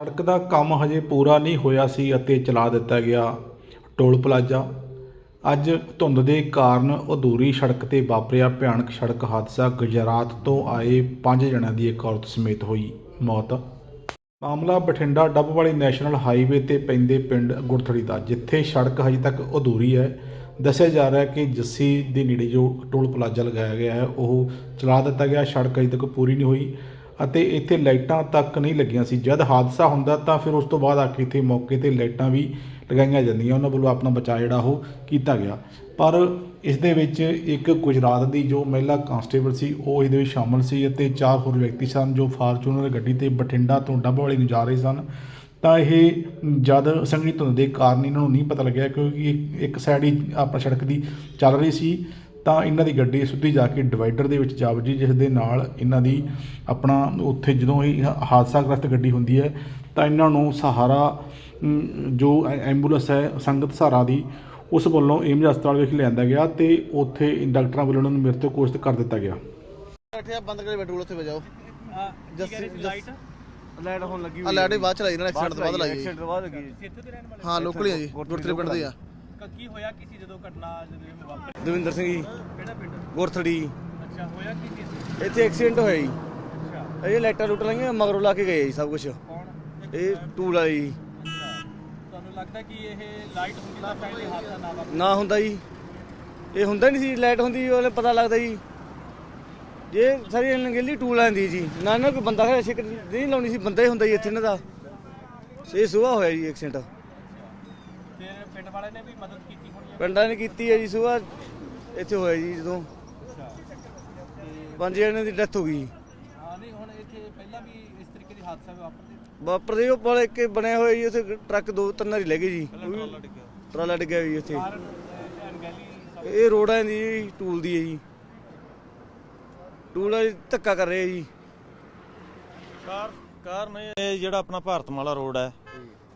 ਸੜਕ ਦਾ ਕੰਮ ਹਜੇ ਪੂਰਾ ਨਹੀਂ ਹੋਇਆ ਸੀ ਅਤੇ ਚਲਾ ਦਿੱਤਾ ਗਿਆ ਟੋਲ ਪਲਾਜ਼ਾ। ਅੱਜ ਧੁੰਦ ਦੇ ਕਾਰਨ ਅਧੂਰੀ ਸੜਕ ਤੇ ਵਾਪਰਿਆ। ਭਿਆਨਕ ਸੜਕ ਹਾਦਸਾ ਗੁਜਰਾਤ ਤੋਂ ਆਏ ਪੰਜ ਜਣਿਆਂ ਦੀ ਇੱਕ ਔਰਤ ਸਮੇਤ ਹੋਈ ਮੌਤ। ਮਾਮਲਾ ਬਠਿੰਡਾ ਡੱਬ ਵਾਲੀ ਨੈਸ਼ਨਲ ਹਾਈਵੇ ਤੇ ਪੈਂਦੇ ਪਿੰਡ ਗੁਰਥੜੀ ਦਾ, ਜਿੱਥੇ ਸੜਕ ਹਜੇ ਤੱਕ ਅਧੂਰੀ ਹੈ। ਦੱਸਿਆ ਜਾ ਰਿਹਾ ਹੈ ਕਿ ਜੱਸੀ ਦੇ ਨੇੜੇ ਜੋ ਟੋਲ ਪਲਾਜ਼ਾ ਲਗਾਇਆ ਗਿਆ ਹੈ, ਉਹ ਚਲਾ ਦਿੱਤਾ ਗਿਆ। ਸੜਕ ਅਜੇ ਤੱਕ ਪੂਰੀ ਨਹੀਂ ਹੋਈ। ਅਤੇ ਇੱਥੇ ਲਾਈਟਾਂ ਤੱਕ ਨਹੀਂ ਲੱਗੀਆਂ ਸੀ। ਜਦ ਹਾਦਸਾ ਹੁੰਦਾ ਤਾਂ ਫਿਰ ਉਸ ਤੋਂ ਬਾਅਦ ਆ ਕੇ ਇੱਥੇ ਮੌਕੇ ਤੇ ਲਾਈਟਾਂ ਵੀ ਲਗਾਈਆਂ ਜਾਂਦੀਆਂ। ਉਹਨਾਂ ਵੱਲੋਂ ਆਪਣਾ ਬਚਾਅ ਜਿਹੜਾ ਉਹ ਕੀਤਾ ਗਿਆ। ਪਰ ਇਸ ਦੇ ਵਿੱਚ ਇੱਕ ਗੁਜਰਾਤ ਦੀ ਜੋ ਮਹਿਲਾ ਕਾਂਸਟੇਬਲ ਸੀ, ਉਹ ਇਹਦੇ ਵਿੱਚ ਸ਼ਾਮਲ ਸੀ ਅਤੇ ਚਾਰ ਹੋਰ ਵਿਅਕਤੀ ਸਨ ਜੋ ਫਾਰਚੂਨਰ ਗੱਡੀ ਤੇ ਬਠਿੰਡਾ ਤੋਂ ਡੱਬ ਵਾਲੀ ਨੂੰ ਜਾ ਰਹੇ ਸਨ। ਤਾਂ ਇਹ ਜਦ ਸੰਘਣੀ ਧੁੰਦ ਦੇ ਕਾਰਨ ਇਹਨਾਂ ਨੂੰ ਨਹੀਂ ਪਤਾ ਲੱਗਿਆ ਕਿਉਂਕਿ ਇੱਕ- ਇੱਕ ਸਾਈਡ ਹੀ ਆਪਣਾ ਸੜਕ ਦੀ ਚੱਲ ਰਹੀ ਸੀ। ਤਾਂ ਇਹਨਾਂ ਦੀ ਗੱਡੀ ਸਿੱਧੀ ਜਾ ਕੇ ਡਿਵਾਈਡਰ ਦੇ ਵਿੱਚ ਜਾ ਵੱਜੀ ਜਿਸ ਦੇ ਨਾਲ ਇਹਨਾਂ ਦੀ ਆਪਣਾ ਉੱਥੇ ਜਦੋਂ ਇਹ ਹਾਦਸਾਗ੍ਰਸਤ ਗੱਡੀ ਹੁੰਦੀ ਹੈ ਤਾਂ ਇਹਨਾਂ ਨੂੰ ਸਹਾਰਾ ਜੋ ਐਂਬੂਲੈਂਸ ਹੈ ਸੰਗਤ ਸਹਾਰਾ ਦੀ ਉਸ ਵੱਲੋਂ ਏਮਜ ਹਸਪਤਾਲ ਵਿਖੇ ਲਿਆਂਦਾ ਗਿਆ ਤੇ ਉੱਥੇ ਡਾਕਟਰਾਂ ਵੱਲੋਂ ਉਹਨਾਂ ਨੂੰ ਮ੍ਰਿਤਕ ਘੋਸ਼ਿਤ ਕਰ ਦਿੱਤਾ ਗਿਆ। ਬੈਠੇ ਆ ਬੰਦ ਕਰੇ ਬੈਠੋ ਉੱਥੇ ਵਜਾਓ। ਜੱਸੀ ਲਾਈਟ? ਲਾਈਟ ਹੋਣ ਲੱਗੀ ਆ ਲਾਈਟ ਬਾਅਦ ਚ ਲਾਈ ਇਹਨਾਂ ਐਕਸੀਡੈਂਟ ਤੋਂ ਬਾਅਦ ਲਾਈ ਐਕਸੀਡੈਂਟ ਤੋਂ ਬਾਅਦ ਲੱਗੀ ਹਾਂ ਲੋਕਲ ਹੀ ਆ ਜੀ ਗੁਰਤਰੀ ਪਿੰਡ ਦੇ ਆ। ਕ- ਕੀ ਹੋਇਆ ਕੀ ਸੀ ਜਦੋਂ ਘਟਨਾ ਜਦੋਂ ਇਹ ਵਾਪਰੀ? ਦਵਿੰਦਰ ਸਿੰਘ ਜੀ। ਕਿਹੜਾ ਪਿੰਡ? ਗੁਰਥੜੀ। ਅੱਛਾ ਹੋਇਆ ਕੀ ਸੀ ਇੱਥੇ? ਇੱਥੇ ਐਕਸੀਡੈਂਟ ਹੋਇਆ ਜੀ। ਅੱਛਾ। ਇਹ ਲਾਈਟਾਂ ਲੁੱਟ ਲਾਈਆਂ ਮਗਰੋਂ ਲਾ ਕੇ ਗਏ ਜੀ ਸਭ ਕੁਝ ਕੌਣ? ਇਹ ਟੂਲ ਵਾਲੀ ਜੀ। ਅੱਛਾ। ਤੁਹਾਨੂੰ ਲੱਗਦਾ ਕਿ ਇਹ ਲਾਈਟ ਹੁੰਦੀ ਤਾਂ ਸ਼ਾਇਦ ਇਹ ਹਾਦਸਾ ਨਾ ਵਾਪਰਦਾ ਨਾ ਹੁੰਦਾ ਜੀ। ਇਹ ਹੁੰਦਾ ਨਹੀਂ ਸੀ ਲਾਈਟ ਹੁੰਦੀ ਉਹਨੇ ਪਤਾ ਲੱਗਦਾ ਜੀ। ਜੇ ਸਾਰੀ ਨੰਗੇਲੀ ਟੂਲ ਆਂਦੀ ਜੀ। ਨਾ ਨਾ ਕੋਈ ਬੰਦਾ ਖੜਾ ਛਿਕ ਨਹੀਂ ਲਾਉਣੀ ਸੀ ਬੰਦਾ ਹੀ ਹੁੰਦਾ ਜੀ ਇੱਥੇ ਇਹਨਾਂ ਦਾ। ਇਹ ਸੁਬਾਹ ਹੋਇਆ ਜੀ ਐਕਸੀਡੈਂਟ ਪਿੰਡ ਵਾਲੇ ਨੇ ਵੀ ਮਦਦ ਕੀਤੀ ਹੋਣੀ ਹੈ? ਪਿੰਡਾਂ ਨੇ ਕੀਤੀ ਹੈ ਜੀ ਸੁਬਾਹ ਇੱਥੇ ਹੋਇਆ ਜੀ ਜਦੋਂ। ਅੱਛਾ। ਪੰਜ ਜਣਿਆਂ ਦੀ ਡੈਥ ਹੋ ਗਈ ਹਾਂ ਨਹੀਂ ਹੁਣ ਇੱਥੇ ਪਹਿਲਾਂ ਵੀ ਇਸ ਤਰੀਕੇ ਦੇ ਹਾਦਸੇ ਵਾਪਰਦੇ ਵਾਪਰਦੇ ਉਹ ਪੁਲ ਇੱਕ ਬਣੇ ਹੋਏ ਜੀ ਉੱਥੇ ਟਰੱਕ ਦੋ ਤਿੰਨ ਵਾਰੀ ਲੈ ਗਏ ਜੀ। ਟਰਾਲਾ ਡਿੱਗਿਆ ਜੀ ਉੱਥੇ। ਕਾਰਨ ਇਹ ਅਣਗਹਿਲੀ ਇਹ ਰੋਡਾਂ ਦੀ ਜੀ, ਟੂਲ ਦੀ ਹੈ ਜੀ। ਟੂਲ ਵਾਲੀ ਧੱਕਾ ਕਰ ਰਹੇ ਜੀ। ਕਾਰ ਕਾਰਨ ਇਹ ਜਿਹੜਾ ਆਪਣਾ ਭਾਰਤਮਾਲਾ ਰੋਡ ਹੈ।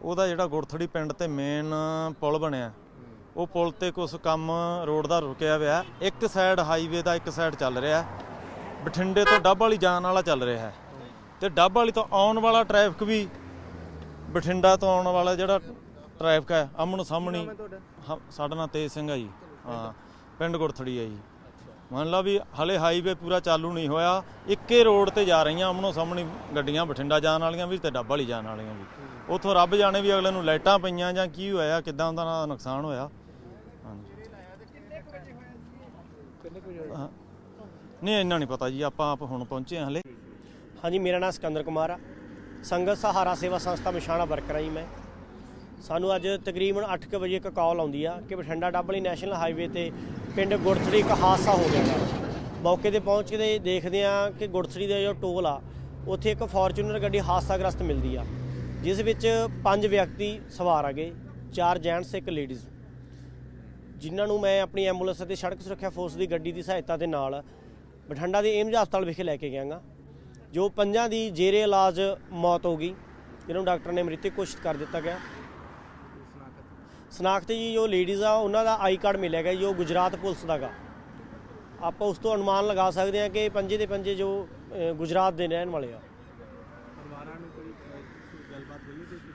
ਉਹਦਾ ਜਿਹੜਾ ਗੁਰਥੜੀ ਪਿੰਡ ਤੇ ਮੇਨ ਪੁਲ ਬਣਿਆ। ਉਹ ਪੁਲ ਤੇ ਕੁਝ ਕੰਮ ਰੋਡ ਦਾ ਰੁਕਿਆ ਹੋਇਆ। ਇੱਕ ਸਾਈਡ ਹਾਈਵੇ ਦਾ ਇੱਕ ਸਾਈਡ ਚੱਲ ਰਿਹਾ। ਬਠਿੰਡੇ ਤੋਂ ਡੱਬ ਵਾਲੀ ਜਾਣ ਵਾਲਾ ਚੱਲ ਰਿਹਾ। ਹੈ ਤੇ ਡੱਬ ਵਾਲੀ ਤੋਂ ਆਉਣ ਵਾਲਾ ਟ੍ਰੈਫਿਕ ਵੀ ਬਠਿੰਡਾ ਤੋਂ ਆਉਣ ਵਾਲਾ ਜਿਹੜਾ ਟ੍ਰੈਫਿਕ ਹੈ ਅਮਨ ਸਾਹਮਣੀ ਸਾਡਾ ਨਾਂ ਤੇਜ ਸਿੰਘ ਹੈ ਜੀ। ਹਾਂ ਪਿੰਡ ਗੁਰਥੜੀ ਹੈ ਜੀ। ਮੰਨ ਲਾ ਵੀ ਹਲੇ ਹਾਈਵੇ ਪੂਰਾ ਚਾਲੂ ਨਹੀਂ ਹੋਇਆ। ਇੱਕੇ ਰੋਡ ਤੇ ਜਾ ਰਹੀਆਂ ਅਮਨੋ ਸਾਹਮਣੀ ਗੱਡੀਆਂ ਬਠਿੰਡਾ ਜਾਣ ਵਾਲੀਆਂ ਵੀ ਤੇ ਡੱਬ ਵਾਲੀ ਜਾਣ ਵਾਲੀਆਂ ਵੀ। ਉੱਥੋਂ ਰੱਬ ਜਾਣੇ ਵੀ ਅਗਲੇ ਨੂੰ ਲਾਈਟਾਂ ਪਈਆਂ ਜਾਂ ਕੀ ਹੋਇਆ, ਕਿਦਾਂ ਉਹਦਾ ਨਾਲ ਨੁਕਸਾਨ ਹੋਇਆ। ਨਹੀਂ, ਇੰਨਾ ਨਹੀਂ ਪਤਾ ਜੀ, ਆਪਾਂ ਆਪ ਹੁਣ ਪਹੁੰਚੇ ਹਾਂ ਹਲੇ। ਹਾਂਜੀ, ਮੇਰਾ ਨਾਮ ਸਿਕੰਦਰ ਕੁਮਾਰ ਆ। ਸੰਗਤ ਸਹਾਰਾ ਸੇਵਾ ਸੰਸਥਾ ਮਿਸ਼ਾਣਾ ਵਰਕਰ ਹਾਂ ਜੀ ਮੈਂ। ਸਾਨੂੰ ਅੱਜ ਤਕਰੀਬਨ 8:00 ਵਜੇ ਇੱਕ ਕਾਲ ਆਉਂਦੀ ਆ ਕਿ ਬਠਿੰਡਾ ਡੱਬਲੀ ਨੈਸ਼ਨਲ ਹਾਈਵੇ ਤੇ ਪਿੰਡ ਗੁੜਥੜੀ ਇੱਕ ਹਾਦਸਾ ਹੋ ਗਿਆ ਮੌਕੇ ਤੇ ਪਹੁੰਚ ਕੇ ਦੇਖਦੇ ਆ ਕਿ ਗੁੜਥੜੀ ਦਾ ਜੋ ਟੋਲ ਆ, ਉੱਥੇ ਇੱਕ ਫੋਰਚੂਨਰ ਗੱਡੀ ਹਾਦਸਾਗ੍ਰਸਤ ਮਿਲਦੀ ਆ। ਜਿਸ ਵਿੱਚ ਪੰਜ ਵਿਅਕਤੀ ਸਵਾਰ ਆ ਗਏ ਚਾਰ ਜੈਂਟਸ ਇੱਕ ਲੇਡੀਜ਼ ਜਿਨ੍ਹਾਂ ਨੂੰ ਮੈਂ ਆਪਣੀ ਐਂਬੂਲੈਂਸ ਅਤੇ ਸੜਕ ਸੁਰੱਖਿਆ ਫੋਰਸ ਦੀ ਗੱਡੀ ਦੀ ਸਹਾਇਤਾ ਦੇ ਨਾਲ ਬਠਿੰਡਾ ਦੇ ਏਮਜ ਹਸਪਤਾਲ ਵਿਖੇ ਲੈ ਕੇ ਗਿਆਗਾ ਜੋ ਪੰਜਾਂ ਦੀ ਜੇਰੇ ਇਲਾਜ ਮੌਤ ਹੋ ਗਈ, ਜਿਹਨਾਂ ਨੂੰ ਡਾਕਟਰ ਨੇ ਮ੍ਰਿਤਕ ਘੋਸ਼ਿਤ ਕਰ ਦਿੱਤਾ ਗਿਆ। ਸਨਾਖਤ ਜੀ, ਜੋ ਲੇਡੀਜ਼ ਆ, ਉਹਨਾਂ ਦਾ ਆਈ ਕਾਰਡ ਮਿਲਿਆ ਗਿਆ ਜੋ ਗੁਜਰਾਤ ਪੁਲਿਸ ਦਾ ਗਾ। ਆਪਾਂ ਉਸ ਤੋਂ ਅਨੁਮਾਨ ਲਗਾ ਸਕਦੇ ਹਾਂ ਕਿ ਪੰਜੇ ਦੇ ਪੰਜੇ ਜੋ ਗੁਜਰਾਤ ਦੇ ਰਹਿਣ ਵਾਲੇ ਆ।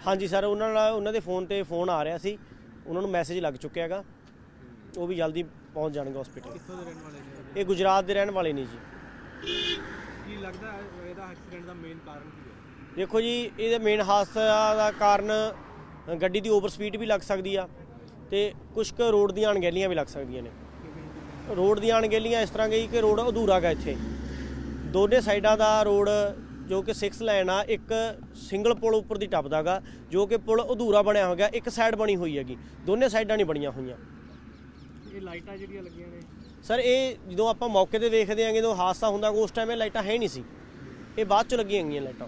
ਹਾਂਜੀ ਸਰ ਉਹਨਾਂ ਨਾਲ ਉਹਨਾਂ ਦੇ ਫੋਨ ਤੇ ਫੋਨ ਆ ਰਿਹਾ ਸੀ। ਉਹਨਾਂ ਨੂੰ ਮੈਸੇਜ ਲੱਗ ਚੁੱਕਿਆ ਹੈਗਾ। ਉਹ ਵੀ ਜਲਦੀ ਪਹੁੰਚ ਜਾਣਗੇ ਹਸਪੀਟਲ ਕਿੱਥੋਂ ਦੇ ਰਹਿਣ ਵਾਲੇ ਨੇ ਇਹ ਗੁਜਰਾਤ ਦੇ ਰਹਿਣ ਵਾਲੇ ਨੇ ਜੀ। ਕੀ ਲੱਗਦਾ ਹੈ ਇਹਦਾ ਐਕਸੀਡੈਂਟ ਦਾ ਮੇਨ ਕਾਰਨ ਕੀ ਹੈ? ਦੇਖੋ ਜੀ ਇਹਦੇ ਮੇਨ ਹਾਦਸਾ ਦਾ ਕਾਰਨ ਅ, ਗੱਡੀ ਦੀ ਓਵਰ ਸਪੀਡ ਵੀ ਲੱਗ ਸਕਦੀ ਆ ਤੇ ਕੁਝ ਕੁ ਰੋਡ ਦੀਆਂ ਅਣਗਹਿਲੀਆਂ ਵੀ ਲੱਗ ਸਕਦੀਆਂ ਨੇ। ਰੋਡ ਦੀਆਂ ਅਣਗਹਿਲੀਆਂ ਇਸ ਤਰ੍ਹਾਂ ਗਈ ਕਿ ਰੋਡ ਅਧੂਰਾ ਗਾ ਇੱਥੇ। ਦੋਨੇ ਸਾਈਡਾਂ ਦਾ ਰੋਡ ਜੋ ਕਿ 6 ਲਾਈਨ ਆ ਇੱਕ ਸਿੰਗਲ ਪੁਲ ਉੱਪਰ ਦੀ ਟੱਪਦਾਗਾ ਜੋ ਕਿ ਪੁਲ ਅਧੂਰਾ ਬਣਿਆ ਹੋ ਗਿਆ ਇੱਕ ਸਾਈਡ ਬਣੀ ਹੋਈ ਹੈਗੀ। ਦੋਨੇ ਸਾਈਡਾਂ ਨਹੀਂ ਬਣੀਆਂ ਹੋਈਆਂ। ਇਹ ਲਾਈਟਾਂ ਜਿਹੜੀਆਂ ਲੱਗੀਆਂ ਨੇ। ਸਰ ਇਹ ਜਦੋਂ ਆਪਾਂ ਮੌਕੇ ਤੇ ਦੇਖਦੇ ਆਂਗੇ ਜਦੋਂ ਹਾਦਸਾ ਹੁੰਦਾ ਉਸ ਟਾਈਮ ਇਹ ਲਾਈਟਾਂ ਹੈ ਨਹੀਂ ਸੀ। ਇਹ ਬਾਅਦ ਚ ਲੱਗੀਆਂ ਗਈਆਂ ਲਾਈਟਾਂ।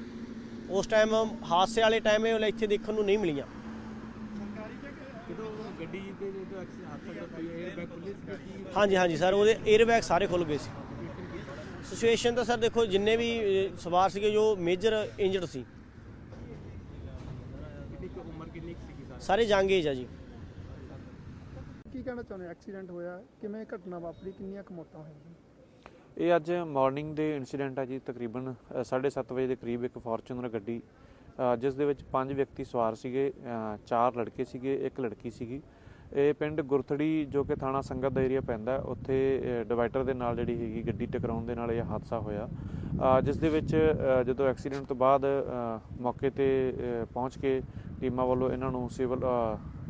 ਉਸ ਟਾਈਮ ਹਾਦਸੇ ਵਾਲੇ ਟਾਈਮ ਇਹ ਇੱਥੇ ਦੇਖਣ ਨੂੰ ਨਹੀਂ ਮਿਲੀਆਂ। ਹਾਂਜੀ ਹਾਂਜੀ ਸਰ ਉਹਦੇ 에ਅਰ ਬੈਗ ਸਾਰੇ ਖੁੱਲ ਗਏ ਸੀ। ਸਿਚੁਏਸ਼ਨ ਤਾਂ ਸਰ ਦੇਖੋ ਜਿੰਨੇ ਵੀ ਅਹ, ਸਵਾਰ ਸੀਗੇ ਜੋ ਮੇਜਰ ਇੰਜਰਡ ਸੀ। ਕਿੰਨੀ ਕੁ ਉਮਰ ਕਿੰਨੀ ਕੁ ਸੀਗੀ ਸਰ ਸਾਰੇ ਜੰਗ ਏਜ ਆ ਜੀ। ਕੀ ਕਹਿਣਾ ਚਾਹੁੰਦੇ ਹੋ? ਐਕਸੀਡੈਂਟ ਹੋਇਆ ਕਿਵੇਂ ਘਟਨਾ ਵਾਪਰੀ? ਕਿੰਨੀਆਂ ਕੁ ਮੌਤਾਂ ਹੋਈਆਂ? ਇਹ ਅੱਜ ਮਾਰਨਿੰਗ ਦੇ ਇਨਸੀਡੈਂਟ ਆ ਜੀ ਤਕਰੀਬਨ 7:30 ਵਜੇ ਦੇ ਕਰੀਬ ਇੱਕ ਫੋਰਚੂਨਰ ਗੱਡੀ ਅ, ਜਿਸ ਦੇ ਵਿੱਚ ਪੰਜ ਵਿਅਕਤੀ ਸਵਾਰ ਸੀਗੇ ਅ, ਚਾਰ ਲੜਕੇ ਸੀਗੇ ਇੱਕ ਲੜਕੀ ਸੀਗੀ। ਇਹ ਪਿੰਡ ਗੁਰਥੜੀ ਜੋ ਕਿ ਥਾਣਾ ਸੰਗਤ ਦਾ ਏਰੀਆ ਪੈਂਦਾ ਉੱਥੇ ਡਿਵਾਈਡਰ ਦੇ ਨਾਲ ਜਿਹੜੀ ਹੈਗੀ ਗੱਡੀ ਟਕਰਾਉਣ ਦੇ ਨਾਲ ਇਹ ਹਾਦਸਾ ਹੋਇਆ। ਜਿਸ ਦੇ ਵਿੱਚ ਜਦੋਂ ਐਕਸੀਡੈਂਟ ਤੋਂ ਬਾਅਦ ਮੌਕੇ ਤੇ ਪਹੁੰਚ ਕੇ ਟੀਮਾਂ ਵੱਲੋਂ ਇਹਨਾਂ ਨੂੰ ਸਿਵਲ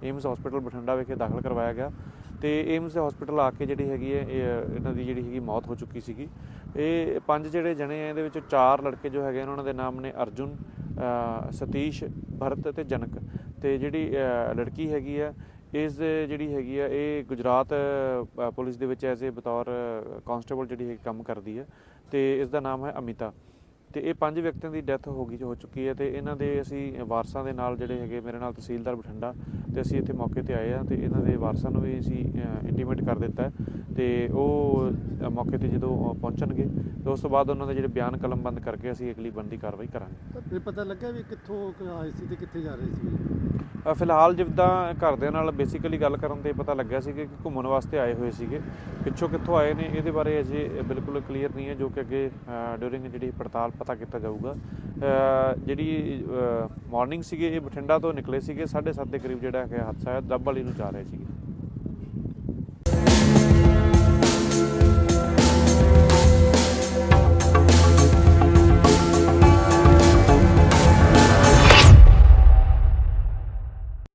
ਏਮਸ ਹਸਪੀਟਲ ਬਠਿੰਡਾ ਵਿਖੇ ਦਾਖਲ ਕਰਵਾਇਆ ਗਿਆ ਤੇ ਏਮਸ ਹਸਪੀਟਲ ਆ ਕੇ ਜਿਹੜੀ ਹੈਗੀ ਹੈ ਇਹਨਾਂ ਦੀ ਜਿਹੜੀ ਹੈਗੀ ਮੌਤ ਹੋ ਚੁੱਕੀ ਸੀਗੀ। ਇਹ ਪੰਜ ਜਿਹੜੇ ਜਣੇ ਆ, ਇਹਦੇ ਵਿੱਚੋਂ ਚਾਰ ਲੜਕੇ ਜੋ ਹੈਗੇ ਨੇ ਉਹਨਾਂ ਦੇ ਨਾਮ ਨੇ ਅਰਜੁਨ ਸਤੀਸ਼, ਭਰਤ ਤੇ ਜਨਕ ਤੇ ਜਿਹੜੀ ਲੜਕੀ ਹੈਗੀ ਹੈ ਇਸ ਜਿਹੜੀ ਹੈਗੀ ਆ, ਇਹ ਗੁਜਰਾਤ ਪੁਲਿਸ ਦੇ ਵਿੱਚ ਐਜ਼ ਏ ਬਤੌਰ ਕਾਂਸਟੇਬਲ ਜਿਹੜੀ ਹੈ ਕੰਮ ਕਰਦੀ ਹੈ ਤੇ ਇਸ ਦਾ ਨਾਮ ਹੈ ਅਮਿਤਾ। ਤੇ ਇਹ ਪੰਜ ਵਿਅਕਤੀਆਂ ਦੀ ਡੈਥ ਹੋ ਗਈ, ਹੋ ਚੁੱਕੀ ਹੈ ਤੇ ਇਹਨਾਂ ਦੇ ਅਸੀਂ ਵਾਰਸਾਂ ਦੇ ਨਾਲ ਜਿਹੜੇ ਹੈਗੇ ਮੇਰੇ ਨਾਲ ਤਹਿਸੀਲਦਾਰ ਬਠਿੰਡਾ ਤੇ ਅਸੀਂ ਇੱਥੇ ਮੌਕੇ ਤੇ ਆਏ ਆ ਤੇ ਇਹਨਾਂ ਦੇ ਵਾਰਸਾਂ ਨੂੰ ਵੀ ਅਸੀਂ ਇੰਟੀਮੇਟ ਕਰ ਦਿੱਤਾ ਹੈ ਤੇ ਉਹ ਮੌਕੇ ਤੇ ਜਦੋਂ ਪਹੁੰਚਣਗੇ ਤੇ ਉਸ ਤੋਂ ਬਾਅਦ ਉਹਨਾਂ ਦੇ ਜਿਹੜੇ ਬਿਆਨ ਕਲਮਬੰਦ ਕਰਕੇ ਅਸੀਂ ਅਗਲੀ ਬਣਦੀ ਕਾਰਵਾਈ ਕਰਾਂਗੇ। ਇਹ ਪਤਾ ਲੱਗਿਆ ਵੀ ਕਿੱਥੋਂ ਆਏ ਸੀ ਤੇ ਕਿੱਥੇ ਜਾ ਰਹੇ ਸੀ? ਫਿਲਹਾਲ ਜਿੱਦਾਂ ਘਰਦਿਆਂ ਨਾਲ ਬੇਸਿਕਲੀ ਗੱਲ ਕਰਨ ਤੇ ਪਤਾ ਲੱਗਿਆ ਸੀ ਕਿ ਘੁੰਮਣ ਵਾਸਤੇ ਆਏ ਹੋਏ ਸੀਗੇ। ਪਿੱਛੋਂ ਕਿੱਥੋਂ ਆਏ ਨੇ ਇਹਦੇ ਬਾਰੇ ਅਜੇ ਬਿਲਕੁਲ ਕਲੀਅਰ ਨਹੀਂ ਹੈ, ਜੋ ਕਿ ਅੱਗੇ ਡਿਊਰਿੰਗ ਜਿਹੜੀ ਪੜਤਾਲ ਪਤਾ ਕੀਤਾ ਜਾਊਗਾ। ਜਿਹੜੀ ਮਾਰਨਿੰਗ ਸੀਗੇ, ਇਹ ਬਠਿੰਡਾ ਤੋਂ ਨਿਕਲੇ ਸੀਗੇ 7:30 ਦੇ ਕਰੀਬ ਜਿਹੜਾ ਹੈਗਾ ਹਾਦਸਾ ਹੈ ਦੱਬ ਵਾਲੀ ਨੂੰ ਜਾ ਰਹੇ ਸੀਗੇ।